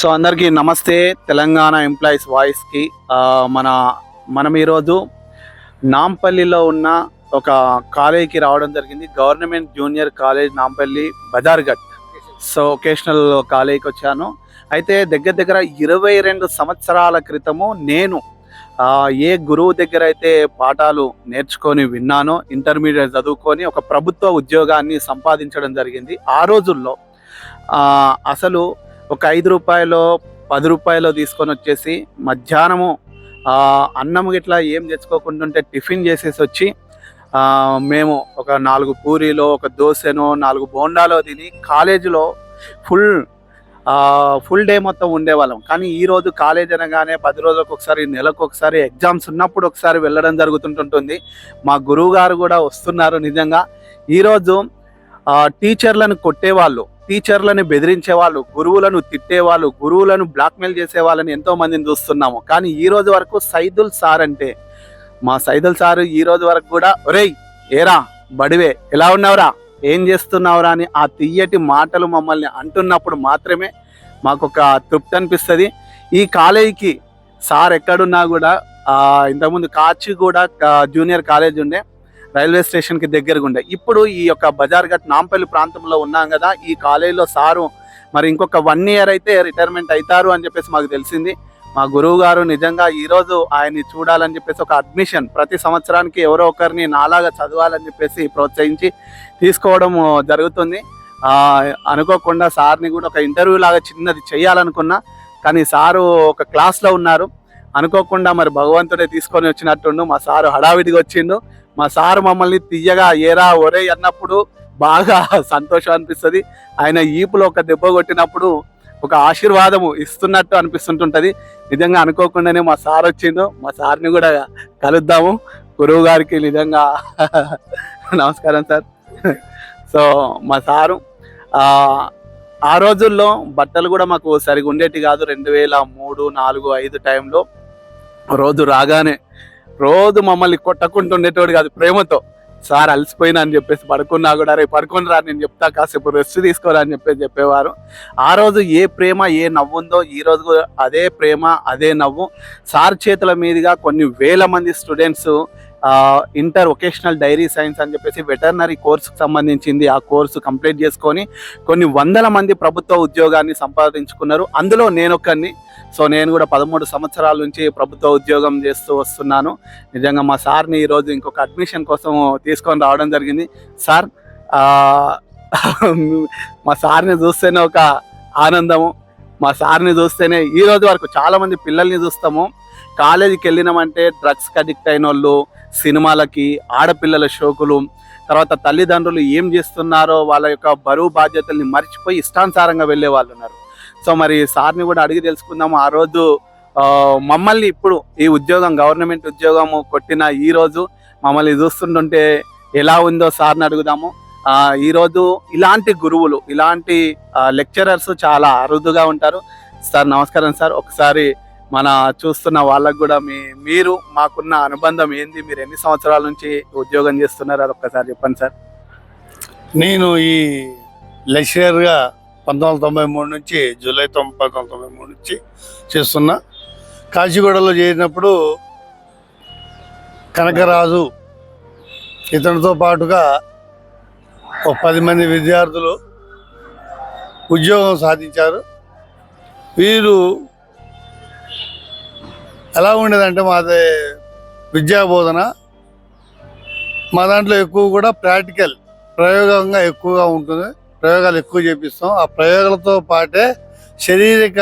So అందరికీ నమస్తే. Telangana employees వాయిస్కి మన మనం ఈరోజు నాంపల్లిలో ఉన్న ఒక కాలేజీకి రావడం జరిగింది. Government junior college Nampally Bazarghat so vocational కాలేజీకి వచ్చాను. అయితే దగ్గర దగ్గర ఇరవై రెండు సంవత్సరాల క్రితము నేను ఏ గురువు దగ్గర అయితే పాఠాలు నేర్చుకొని విన్నానో ఇంటర్మీడియట్ చదువుకొని ఒక ప్రభుత్వ ఉద్యోగాన్ని సంపాదించడం జరిగింది. ఆ రోజుల్లో అసలు ఒక ఐదు రూపాయలు పది రూపాయలు తీసుకొని వచ్చేసి మధ్యాహ్నము అన్నం గిట్లా ఏం తెచ్చుకోకుండా టిఫిన్ చేసేసి వచ్చి మేము ఒక నాలుగు పూరీలో ఒక దోశనో నాలుగు బోండాలో తిని కాలేజీలో ఫుల్ ఫుల్ డే మొత్తం ఉండేవాళ్ళం. కానీ ఈరోజు కాలేజ్ అనగానే పది రోజులకు ఒకసారి నెలకు ఒకసారి ఎగ్జామ్స్ ఉన్నప్పుడు ఒకసారి వెళ్ళడం జరుగుతుంటుంది మా గురువు గారు కూడా వస్తున్నారు నిజంగా. ఈరోజు టీచర్లను కొట్టేవాళ్ళు. టీచర్లను బెదిరించే వాళ్ళు గురువులను తిట్టేవాళ్ళు గురువులను బ్లాక్మెయిల్ చేసే వాళ్ళని ఎంతో మందిని చూస్తున్నాము. కానీ ఈ రోజు వరకు సైదుల్ సార్ అంటే మా సైదుల్ సార్ ఈ రోజు వరకు కూడా ఒరేయ్ ఏరా బడివే ఎలా ఉన్నావురా? ఏం చేస్తున్నావురా? అని ఆ తీయటి మాటలు మమ్మల్ని అంటున్నప్పుడు మాత్రమే మాకు ఒక తృప్తి అనిపిస్తుంది. ఈ కాలేజీకి సార్ ఎక్కడున్నా కూడా ఇంతకుముందు కాచి కూడా జూనియర్ కాలేజ్ ఉండే రైల్వే స్టేషన్కి దగ్గరగా ఉండే. ఇప్పుడు ఈ యొక్క బజార్ ఘట్ నాంపల్లి ప్రాంతంలో ఉన్నాం కదా ఈ కాలేజీలో సారు మరి ఇంకొక వన్ ఇయర్ అయితే రిటైర్మెంట్ అవుతారు అని చెప్పేసి మాకు తెలిసింది. మా గురువు గారు నిజంగా ఈరోజు ఆయన్ని చూడాలని చెప్పేసి ఒక అడ్మిషన్ ప్రతి సంవత్సరానికి ఎవరో ఒకరిని నాలాగా చదవాలని చెప్పేసి ప్రోత్సహించి తీసుకోవడం జరుగుతుంది. అనుకోకుండా సార్ని కూడా ఒక ఇంటర్వ్యూ లాగా చిన్నది చేయాలనుకున్నా కానీ సారు ఒక క్లాస్లో ఉన్నారు. అనుకోకుండా మరి భగవంతుడే తీసుకొని వచ్చినట్టుండు మా సారు హడావిడిగా వచ్చిండు. మా సారు మమ్మల్ని తీయగా ఏరా ఒరే అన్నప్పుడు బాగా సంతోషం అనిపిస్తుంది. ఆయన ఈపులో ఒక దెబ్బ కొట్టినప్పుడు ఒక ఆశీర్వాదము ఇస్తున్నట్టు అనిపిస్తుంటుంటుంది. నిజంగా అనుకోకుండానే మా సార్ వచ్చిండు. మా సార్ని కూడా కలుద్దాము. గురువు గారికి నిజంగా నమస్కారం సార్. సో మా సారు ఆ, ఆ రోజుల్లో బట్టలు కూడా మాకు సరిగా ఉండేటి కాదు. రెండు వేల మూడు నాలుగు ఐదు టైంలో రోజు రాగానే రోజు మమ్మల్ని కొట్టకుంటుండేటోడు కాదు ప్రేమతో. సార్ అలసిపోయినా అని చెప్పేసి పడుకున్నా కూడా రేపు పడుకుని రా నేను చెప్తా కాసేపు రెస్ట్ తీసుకోరా అని చెప్పేసి చెప్పేవారు. ఆ రోజు ఏ ప్రేమ ఏ నవ్వు ఉందో ఈ రోజు కూడా అదే ప్రేమ అదే నవ్వు. సార్ చేతుల మీదుగా కొన్ని వేల మంది students inter vocational dairy science అని చెప్పేసి వెటర్నరీ కోర్సుకు సంబంధించింది. ఆ కోర్సు కంప్లీట్ చేసుకొని కొన్ని వందల మంది ప్రభుత్వ ఉద్యోగాన్ని సంపాదించుకున్నారు. అందులో నేనొక్కరిని సో నేను కూడా పదమూడు సంవత్సరాల నుంచి ప్రభుత్వ ఉద్యోగం చేస్తూ వస్తున్నాను. నిజంగా మా సార్ని ఈరోజు ఇంకొక అడ్మిషన్ కోసం తీసుకొని రావడం జరిగింది. సార్ మా సార్ని చూస్తేనే ఒక ఆనందము. మా సార్ని చూస్తేనే ఈ రోజు వరకు చాలామంది పిల్లల్ని చూస్తాము. కాలేజీకి వెళ్ళినామంటే డ్రగ్స్కి అడిక్ట్ అయిన వాళ్ళు సినిమాలకి ఆడపిల్లల షోకులు తర్వాత తల్లిదండ్రులు ఏం చేస్తున్నారో వాళ్ళ యొక్క బరువు బాధ్యతల్ని మర్చిపోయి ఇష్టానుసారంగా వెళ్ళే వాళ్ళు ఉన్నారు. సో మరి సార్ని కూడా అడిగి తెలుసుకుందాము. ఆ రోజు మమ్మల్ని ఇప్పుడు ఈ ఉద్యోగం గవర్నమెంట్ ఉద్యోగం కొట్టిన ఈ రోజు మమ్మల్ని చూస్తుంటుంటే ఎలా ఉందో సార్ని అడుగుదాము. ఈరోజు ఇలాంటి గురువులు ఇలాంటి లెక్చరర్స్ చాలా అరుదుగా ఉంటారు. సార్ నమస్కారం సార్. ఒకసారి మన చూస్తున్న వాళ్ళకు కూడా మీ మీరు మాకున్న అనుబంధం ఏంది? మీరు ఎన్ని సంవత్సరాల నుంచి ఉద్యోగం చేస్తున్నారు? అది ఒక్కసారి చెప్పండి సార్. నేను ఈ లెక్చరర్గా పంతొమ్మిది వందల తొంభై మూడు నుంచి జూలై తొంభై పంతొమ్మిది తొంభై మూడు నుంచి చేస్తున్నా. కాచిగూడలో చేరినప్పుడు కనకరాజు ఇతనితో పాటుగా ఒక పది మంది విద్యార్థులు ఉద్యోగం సాధించారు. వీరు ఎలా ఉండేదంటే మాది విద్యా బోధన. మా దాంట్లో ఎక్కువ కూడా ప్రాక్టికల్ ప్రయోగంగా ఎక్కువగా ఉంటుంది. ప్రయోగాలు ఎక్కువ చేపిస్తాం. ఆ ప్రయోగాలతో పాటే శారీరక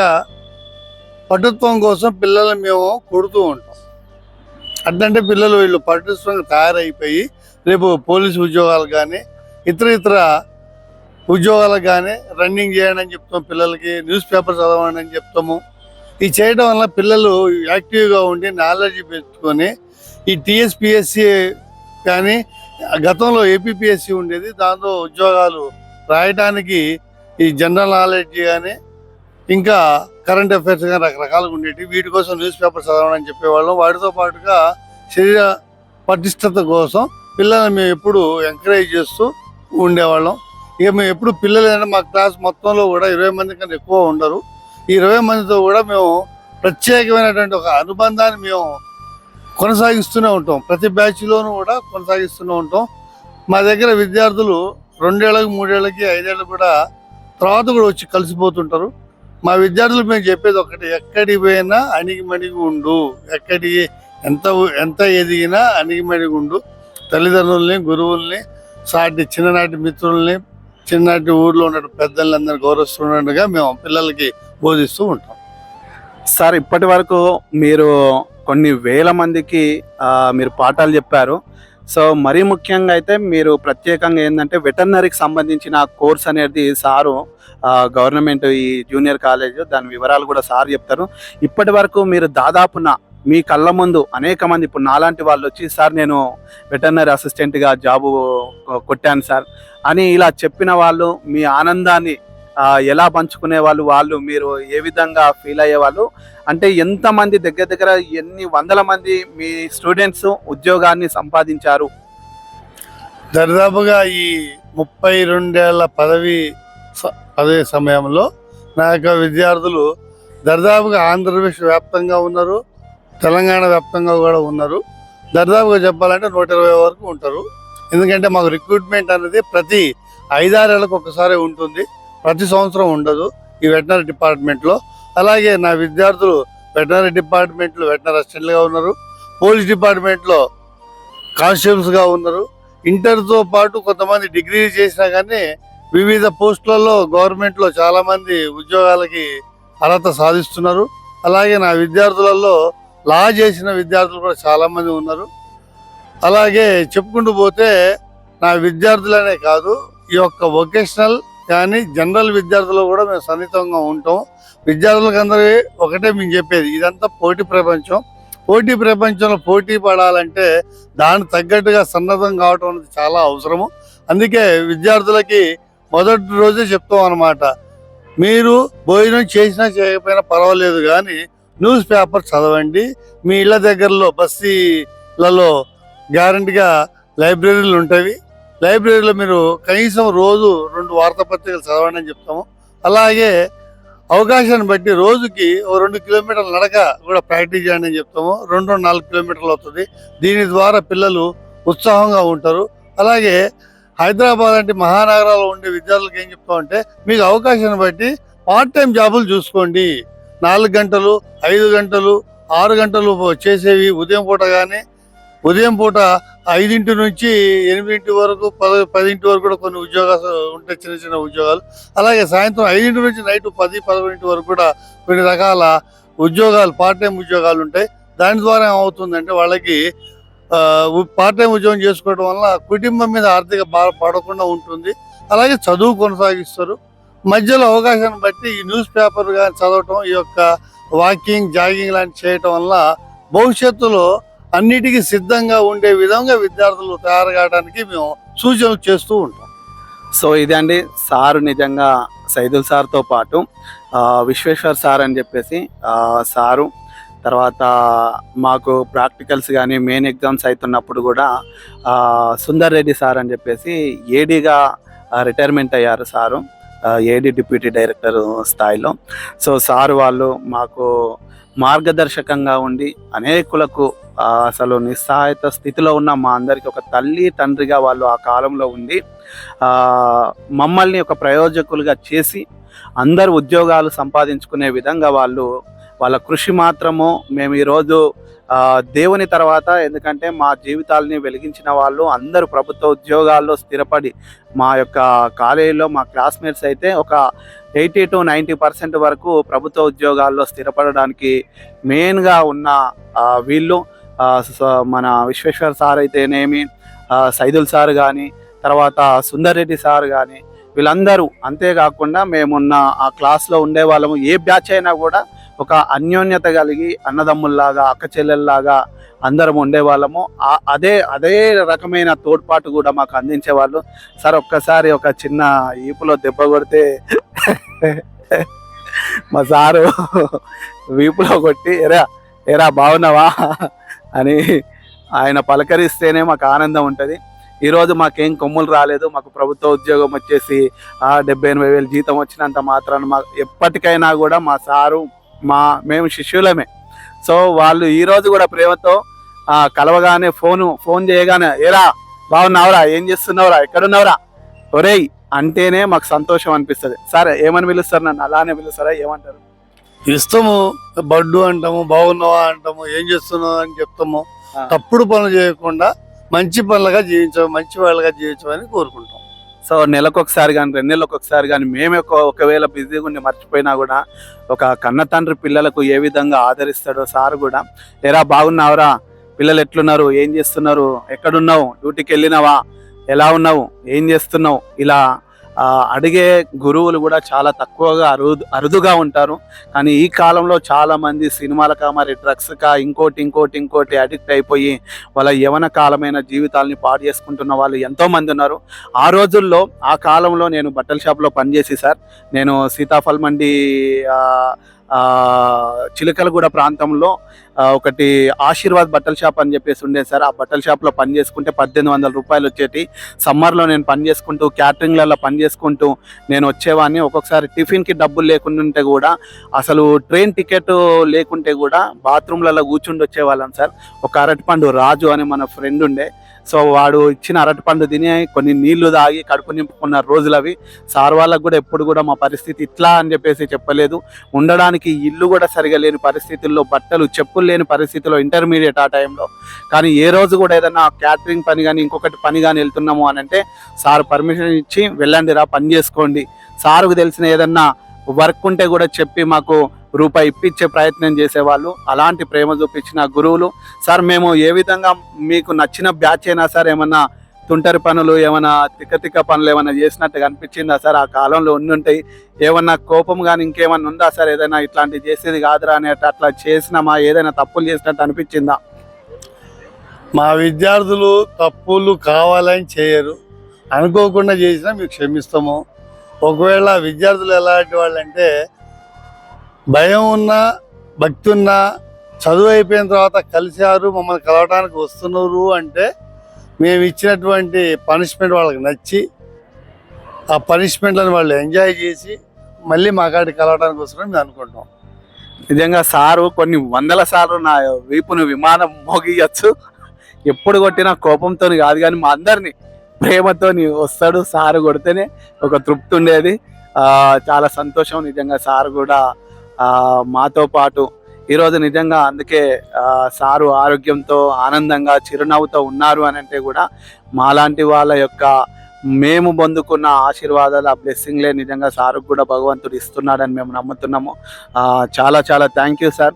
పటుత్వం కోసం పిల్లలు మేము కొడుతూ ఉంటాం. అట్లంటే పిల్లలు వీళ్ళు పటుత్వంగా తయారైపోయి రేపు పోలీసు ఉద్యోగాలు కానీ ఇతర ఇతర ఉద్యోగాలకు కానీ రన్నింగ్ చేయండి అని చెప్తాం పిల్లలకి న్యూస్ పేపర్ చదవండి అని చెప్తాము. ఇది చేయడం వల్ల పిల్లలు యాక్టివ్గా ఉండి నాలెడ్జ్ పెంచుకొని ఈ టీఎస్పిఎస్సి కానీ గతంలో ఏపీపీఎస్సి ఉండేది దాంతో ఉద్యోగాలు రాయడానికి ఈ జనరల్ నాలెడ్జ్ కానీ ఇంకా కరెంట్ అఫైర్స్ కానీ రకరకాలుగా ఉండేవి వీటి కోసం న్యూస్ పేపర్ చదవడం అని చెప్పేవాళ్ళం. వాటితో పాటుగా శరీర పటిష్టత కోసం పిల్లల్ని మేము ఎప్పుడు ఎంకరేజ్ చేస్తూ ఉండేవాళ్ళం. ఇక మేము ఎప్పుడు పిల్లలు మా క్లాస్ మొత్తంలో కూడా ఇరవై మంది కన్నా ఎక్కువ ఉండరు. ఇరవై మందితో కూడా మేము ప్రత్యేకమైనటువంటి ఒక అనుబంధాన్ని మేము కొనసాగిస్తూనే ఉంటాం. ప్రతి బ్యాచ్లోనూ కూడా కొనసాగిస్తూనే ఉంటాం. మా దగ్గర విద్యార్థులు రెండేళ్ళకి మూడేళ్ళకి ఐదేళ్ళకి కూడా తర్వాత కూడా వచ్చి కలిసిపోతుంటారు. మా విద్యార్థులు మేము చెప్పేది ఒకటి ఎక్కడికి పోయినా అణిగిమణిగి ఉండు. ఎక్కడి ఎంత ఎంత ఎదిగినా అణిగిమణిగి ఉండు. తల్లిదండ్రుల్ని గురువుల్ని సాటి చిన్ననాటి మిత్రుల్ని చిన్ననాటి ఊర్లో ఉన్న పెద్దల్ని అందరిని గౌరవిస్తున్నట్టుగా మేము పిల్లలకి బోధిస్తూ ఉంటాం. సార్ ఇప్పటి వరకు మీరు కొన్ని వేల మందికి మీరు పాఠాలు చెప్పారు. సో మరీ ముఖ్యంగా అయితే మీరు ప్రత్యేకంగా ఏంటంటే వెటర్నరీకి సంబంధించిన కోర్స్ అనేది సారు గవర్నమెంట్ ఈ జూనియర్ కాలేజ్ దాని వివరాలు కూడా సార్ చెప్తారు. ఇప్పటి వరకు మీరు దాదాపున మీ కళ్ళ ముందు అనేక మంది ఇప్పుడు నాలాంటి వాళ్ళు వచ్చి సార్ నేను వెటర్నరీ అసిస్టెంట్గా జాబు కొట్టాను సార్ అని ఇలా చెప్పిన వాళ్ళు మీ ఆనందాన్ని ఎలా పంచుకునే వాళ్ళు వాళ్ళు మీరు ఏ విధంగా ఫీల్ అయ్యేవాళ్ళు అంటే ఎంతమంది దగ్గర దగ్గర ఎన్ని వందల మంది మీ స్టూడెంట్స్ ఉద్యోగాన్ని సంపాదించారు? దాదాపుగా ఈ ముప్పై రెండేళ్ళ పదవి స- పదవి సమయంలో నా యొక్క విద్యార్థులు దాదాపుగా ఆంధ్రప్రదేశ్ వ్యాప్తంగా ఉన్నారు తెలంగాణ వ్యాప్తంగా కూడా ఉన్నారు. దాదాపుగా చెప్పాలంటే నూట ఇరవై వరకు ఉంటారు. ఎందుకంటే మాకు రిక్రూట్మెంట్ అనేది ప్రతి ఐదారేళ్ళకు ఒకసారి ఉంటుంది. ప్రతి సంవత్సరం ఉండదు ఈ వెటనరీ డిపార్ట్మెంట్లో. అలాగే నా విద్యార్థులు వెటనరీ డిపార్ట్మెంట్లో వెటనరీ అసిస్టెంట్లుగా ఉన్నారు. పోలీస్ డిపార్ట్మెంట్లో కానిస్టేబుల్స్గా ఉన్నారు. ఇంటర్తో పాటు కొంతమంది డిగ్రీ చేసినా కానీ వివిధ పోస్టులలో గవర్నమెంట్లో చాలామంది ఉద్యోగాలకి అర్హత సాధిస్తున్నారు. అలాగే నా విద్యార్థులలో లా చేసిన విద్యార్థులు కూడా చాలామంది ఉన్నారు. అలాగే చెప్పుకుంటూ పోతే నా విద్యార్థులనే కాదు ఈ యొక్క వొకేషనల్ కానీ జనరల్ విద్యార్థులు కూడా మేము సన్నిహితంగా ఉంటాం. విద్యార్థులకు అందరికీ ఒకటే మేము చెప్పేది ఇదంతా పోటీ ప్రపంచం. పోటీ ప్రపంచంలో పోటీ పడాలంటే దానికి తగ్గట్టుగా సన్నద్ధం కావటం అనేది చాలా అవసరము. అందుకే విద్యార్థులకి మొదటి రోజే చెప్తాం అనమాట మీరు భోజనం చేసినా చేయకపోయినా పర్వాలేదు కానీ న్యూస్ పేపర్ చదవండి. మీ ఇళ్ళ దగ్గరలో బస్తీలలో గ్యారంటీగా లైబ్రరీలు ఉంటాయి. లైబ్రరీలో మీరు కనీసం రోజు రెండు వార్తాపత్రికలు చదవండి అని చెప్తాము. అలాగే అవకాశాన్ని బట్టి రోజుకి ఓ రెండు కిలోమీటర్ల నడక కూడా ప్రాక్టీస్ చేయండి అని చెప్తాము. రెండు రెండు నాలుగు కిలోమీటర్లు అవుతుంది. దీని ద్వారా పిల్లలు ఉత్సాహంగా ఉంటారు. అలాగే హైదరాబాద్ లాంటి మహానగరాల్లో ఉండే విద్యార్థులకు ఏం చెప్తామంటే మీకు అవకాశాన్ని బట్టి పార్ట్ టైం జాబులు చూసుకోండి. నాలుగు గంటలు ఐదు గంటలు ఆరు గంటలు చేసేవి ఉదయం పూట కానీ ఉదయం పూట ఐదింటి నుంచి ఎనిమిదింటి వరకు పది పదింటి వరకు కూడా కొన్ని ఉద్యోగాలు ఉంటాయి చిన్న చిన్న ఉద్యోగాలు. అలాగే సాయంత్రం ఐదింటి నుంచి నైట్ పది పదకొండింటి వరకు కూడా కొన్ని రకాల ఉద్యోగాలు పార్ట్ టైం ఉద్యోగాలు ఉంటాయి. దాని ద్వారా ఏమవుతుందంటే వాళ్ళకి పార్ట్ టైం ఉద్యోగం చేసుకోవడం వల్ల కుటుంబం మీద ఆర్థిక బాధ పడకుండా ఉంటుంది. అలాగే చదువు కొనసాగిస్తారు. మధ్యలో అవకాశాన్ని బట్టి ఈ న్యూస్ పేపర్ కానీ చదవటం ఈ యొక్క వాకింగ్ జాగింగ్ లాంటి చేయటం వల్ల భవిష్యత్తులో అన్నిటికీ సిద్ధంగా ఉండే విధంగా విద్యార్థులు తయారు కావడానికి మేము సూచనలు చేస్తూ ఉంటాం. సో ఇదండి సారు నిజంగా సైదుల్ సార్తో పాటు విశ్వేశ్వర్ సార్ అని చెప్పేసి సారు తర్వాత మాకు ప్రాక్టికల్స్ కానీ మెయిన్ ఎగ్జామ్స్ అవుతున్నప్పుడు కూడా సుందర్ రెడ్డి సార్ అని చెప్పేసి ఏడీగా రిటైర్మెంట్ అయ్యారు సారు. ఏడీ డిప్యూటీ డైరెక్టర్ స్థాయిలో. సో సార్ వాళ్ళు మాకు మార్గదర్శకంగా ఉండి అనేకులకు అసలు నిస్సహాయత స్థితిలో ఉన్న మా అందరికి ఒక తల్లి తండ్రిగా వాళ్ళు ఆ కాలంలో ఉండి మమ్మల్ని ఒక ప్రయోజకులుగా చేసి అందరు ఉద్యోగాలు సంపాదించుకునే విధంగా వాళ్ళు వాళ్ళ కృషి మాత్రము మేము ఈరోజు దేవుని తర్వాత ఎందుకంటే మా జీవితాలని వెలిగించిన వాళ్ళు అందరూ ప్రభుత్వ ఉద్యోగాల్లో స్థిరపడి మా యొక్క కాలేజీలో మా క్లాస్మేట్స్ అయితే ఒక ఎయిటీ టు నైంటీ పర్సెంట్ వరకు ప్రభుత్వ ఉద్యోగాల్లో స్థిరపడడానికి మెయిన్గా ఉన్న వీళ్ళు స- మన విశ్వేశ్వర్ సార్ అయితేనేమి సైదుల్ సార్ కానీ తర్వాత సుందర్ రెడ్డి సార్ కానీ వీళ్ళందరూ అంతేకాకుండా మేమున్న ఆ క్లాస్లో ఉండే వాళ్ళము ఏ బ్యాచ్ అయినా కూడా ఒక అన్యోన్యత కలిగి అన్నదమ్ముల్లాగా అక్క చెల్లెల్లాగా అందరం ఉండేవాళ్ళము. అదే అదే రకమైన తోడ్పాటు కూడా మాకు అందించేవాళ్ళు. సార్ ఒక్కసారి ఒక చిన్న ఈపులో దెబ్బ కొడితే మా సారు వీపులో కొట్టి ఎరా ఎరా బాగున్నావా? అని ఆయన పలకరిస్తేనే మాకు ఆనందం ఉంటుంది. ఈరోజు మాకేం కొమ్ములు రాలేదు. మాకు ప్రభుత్వ ఉద్యోగం వచ్చేసి ఆ డెబ్బై ఎనభై వేలు జీతం వచ్చినంత మాత్రాన మా ఎప్పటికైనా కూడా మా సారు మా మేము శిష్యులమే. సో వాళ్ళు ఈ రోజు కూడా ప్రేమతో కలవగానే ఫోను ఫోన్ చేయగానే ఏరా బాగున్నావురా? ఏం చేస్తున్నావురా? ఎక్కడున్నావురా? ఒరేయ్ అంటేనే మాకు సంతోషం అనిపిస్తుంది. సరే ఏమని పిలుస్తారు నన్ను? అలానే పిలుస్తారా? ఏమంటారు? ఇస్తాము బడ్డు అంటాము బాగున్నావా అంటాము ఏం చేస్తున్నావు? అని చెప్తాము. తప్పుడు పనులు చేయకుండా మంచి పనులుగా జీవించాము మంచి వాళ్ళగా జీవించమని కోరుకుంటాం. సో నెలకు ఒకసారి కానీ రెండు నెలలకు ఒకసారి కానీ మేమే ఒకవేళ బిజీగా ఉండి మర్చిపోయినా కూడా ఒక కన్న తండ్రి పిల్లలకు ఏ విధంగా ఆదరిస్తాడో సార్ కూడా ఎరా బాగున్నావురా పిల్లలు ఎట్లున్నారు ఏం చేస్తున్నారు ఎక్కడున్నావు డ్యూటీకి వెళ్ళినావా ఎలా ఉన్నావు ఏం చేస్తున్నావు? ఇలా అడిగే గురువులు కూడా చాలా తక్కువగా అరుదు అరుదుగా ఉంటారు. కానీ ఈ కాలంలో చాలా మంది సినిమాలకా మరి డ్రగ్స్ కా ఇంకోటి ఇంకోటి ఇంకోటి అడిక్ట్ అయిపోయి వాళ్ళ యవన కాలమైన జీవితాలని పాడు చేసుకుంటున్న వాళ్ళు ఎంతో మంది ఉన్నారు. ఆ రోజుల్లో ఆ కాలంలో నేను బట్టల షాప్లో పనిచేసి సార్. నేను సీతాఫల్ మండి చిలకలగూడ ప్రాంతంలో ఒకటి ఆశీర్వాద్ బట్టల షాప్ అని చెప్పేసి ఉండేది సార్. ఆ బట్టల షాప్లో పని చేసుకుంటే పద్దెనిమిది వందల రూపాయలు వచ్చేటి. సమ్మర్లో నేను పని చేసుకుంటూ క్యాటరింగ్లలో పని చేసుకుంటూ నేను వచ్చేవాడిని. ఒక్కొక్కసారి టిఫిన్కి డబ్బులు లేకుండా ఉంటే కూడా అసలు ట్రైన్ టికెట్ లేకుంటే కూడా బాత్రూమ్లలో కూర్చుండి వచ్చేవాళ్ళం సార్. ఒక అరటిపండు రాజు అని మన ఫ్రెండ్ ఉండే. సో వాడు ఇచ్చిన అరటిపండు తిని కొన్ని నీళ్ళు తాగి కడుపు నింపుకున్న రోజులు అవి. సార్ వాళ్ళకు కూడా ఎప్పుడు కూడా మా పరిస్థితి ఇట్లా అని చెప్పేసి చెప్పలేదు. ఉండడానికి ఇల్లు కూడా సరిగా లేని పరిస్థితుల్లో బట్టలు చెప్పులు లేని పరిస్థితిలో ఇంటర్మీడియట్ ఆ టైంలో కానీ ఏ రోజు కూడా ఏదైనా క్యాటరింగ్ పని కానీ ఇంకొకటి పని కానీ వెళ్తున్నాము అని అంటే సార్ పర్మిషన్ ఇచ్చి వెళ్ళండి రా పని చేసుకోండి. సార్కు తెలిసిన ఏదన్నా వర్క్ ఉంటే కూడా చెప్పి మాకు రూపాయి ఇప్పించే ప్రయత్నం చేసేవాళ్ళు. అలాంటి ప్రేమ చూపించిన గురువులు సార్ మేము ఏ విధంగా మీకు నచ్చిన బ్యాచ్ అయినా సార్ ఏమన్నా తుంటరి పనులు ఏమైనా తిక్క తిక్క పనులు ఏమైనా చేసినట్టు కనిపించిందా సార్? ఆ కాలంలో ఉండి ఉంటాయి. ఏమన్నా కోపం కానీ ఇంకేమన్నా ఉందా సార్? ఏదైనా ఇట్లాంటివి చేసేది కాదురా అనేట అట్లా చేసినామా? ఏదైనా తప్పులు చేసినట్టు అనిపించిందా? మా విద్యార్థులు తప్పులు కావాలని చేయరు. అనుకోకుండా చేసినా మీకు క్షమిస్తాము. ఒకవేళ విద్యార్థులు ఎలాంటి వాళ్ళు అంటే భయం ఉన్నా భక్తి ఉన్నా చదువు అయిపోయిన తర్వాత కలిశారు మమ్మల్ని కలవడానికి వస్తున్నారు అంటే మేము ఇచ్చినటువంటి పనిష్మెంట్ వాళ్ళకి నచ్చి ఆ పనిష్మెంట్లను వాళ్ళు ఎంజాయ్ చేసి మళ్ళీ మా కాడికి కలవడానికి మేము అనుకుంటాం నిజంగా సారు కొన్ని వందల సార్లు నా వీపును విమానం మోగియచ్చు. ఎప్పుడు కొట్టినా కోపంతో కాదు కానీ మా అందరినీ ప్రేమతోని వస్తాడు సారు కొడితేనే ఒక తృప్తి ఉండేది. చాలా సంతోషం నిజంగా సారు కూడా మాతో పాటు ఈరోజు నిజంగా అందుకే సారు ఆరోగ్యంతో ఆనందంగా చిరునవ్వుతో ఉన్నారు అని అంటే కూడా మాలాంటి వాళ్ళ యొక్క మేము పొందుకున్న ఆశీర్వాదాలు ఆ బ్లెస్సింగ్లే నిజంగా సారు కూడా భగవంతుడు ఇస్తున్నాడని మేము నమ్ముతున్నాము. చాలా చాలా థ్యాంక్ యూ సార్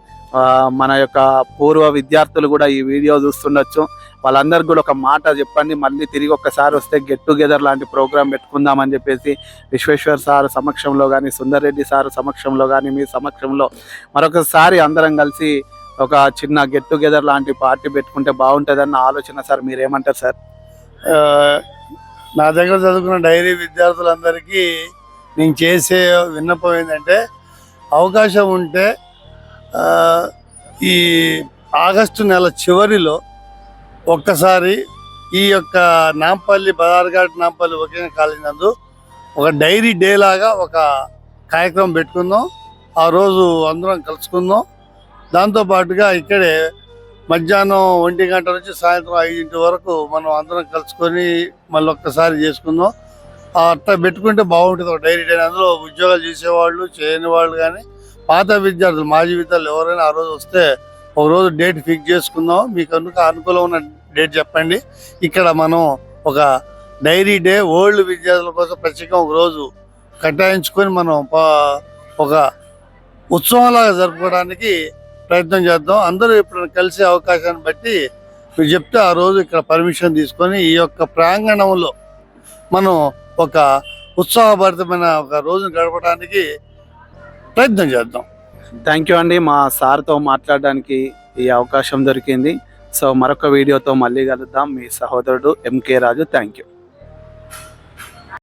మన యొక్క పూర్వ విద్యార్థులు కూడా ఈ వీడియో చూస్తుండొచ్చు. వాళ్ళందరికీ కూడా ఒక మాట చెప్పండి. మళ్ళీ తిరిగి ఒక్కసారి వస్తే గెట్ టుగెదర్ లాంటి ప్రోగ్రామ్ పెట్టుకుందామని చెప్పేసి విశ్వేశ్వర్ సార్ సమక్షంలో కానీ సుందర్ రెడ్డి సార్ సమక్షంలో కానీ మీ సమక్షంలో మరొకసారి అందరం కలిసి ఒక చిన్న గెట్ టుగెదర్ లాంటి పార్టీ పెట్టుకుంటే బాగుంటుందన్న ఆలోచన సార్ మీరేమంటారు సార్? నా దగ్గర చదువుకున్న డైరీ విద్యార్థులందరికీ నేను చేసే విన్నపం ఏంటంటే అవకాశం ఉంటే ఈ ఆగస్టు నెల చివరిలో ఒక్కసారి ఈ యొక్క నాంపల్లి బదార్ఘాట్ నాంపల్లి ఒకే కాలేజీ నందు ఒక డైరీ డే లాగా ఒక కార్యక్రమం పెట్టుకుందాం. ఆ రోజు అందరం కలుసుకుందాం. దాంతోపాటుగా ఇక్కడే మధ్యాహ్నం ఒంటి గంట నుంచి సాయంత్రం ఐదింటి వరకు మనం అందరం కలుసుకొని మళ్ళీ ఒక్కసారి చేసుకుందాం. ఆ అట్లా పెట్టుకుంటే బాగుంటుంది. ఒక డైరీ డే అందులో ఉద్యోగాలు చేసేవాళ్ళు చేయని వాళ్ళు కానీ పాత విద్యార్థులు మాజీ విద్యార్థులు ఎవరైనా ఆ రోజు వస్తే ఒక రోజు డేట్ ఫిక్స్ చేసుకుందాం. మీకు కనుక అనుకూలం ఉన్న డేట్ చెప్పండి. ఇక్కడ మనం ఒక డైరీ డే ఓల్డ్ విద్యార్థుల కోసం ప్రత్యేకంగా ఒక రోజు కేటాయించుకొని మనం ఒక ఉత్సవంలాగా జరుపుకోవడానికి ప్రయత్నం చేద్దాం. అందరూ ఇప్పుడు కలిసే అవకాశాన్ని బట్టి మీరు చెప్తే ఆ రోజు ఇక్కడ పర్మిషన్ తీసుకొని ఈ యొక్క ప్రాంగణంలో మనం ఒక ఉత్సాహభరితమైన ఒక రోజును గడపడానికి ప్రయత్నం చేద్దాం. థ్యాంక్ యూ అండి. మా సార్తో మాట్లాడడానికి ఈ అవకాశం దొరికింది. సో మరొక వీడియోతో మళ్ళీ కలుద్దాం. మీ సహోదరుడు ఎంకే రాజు. Thank you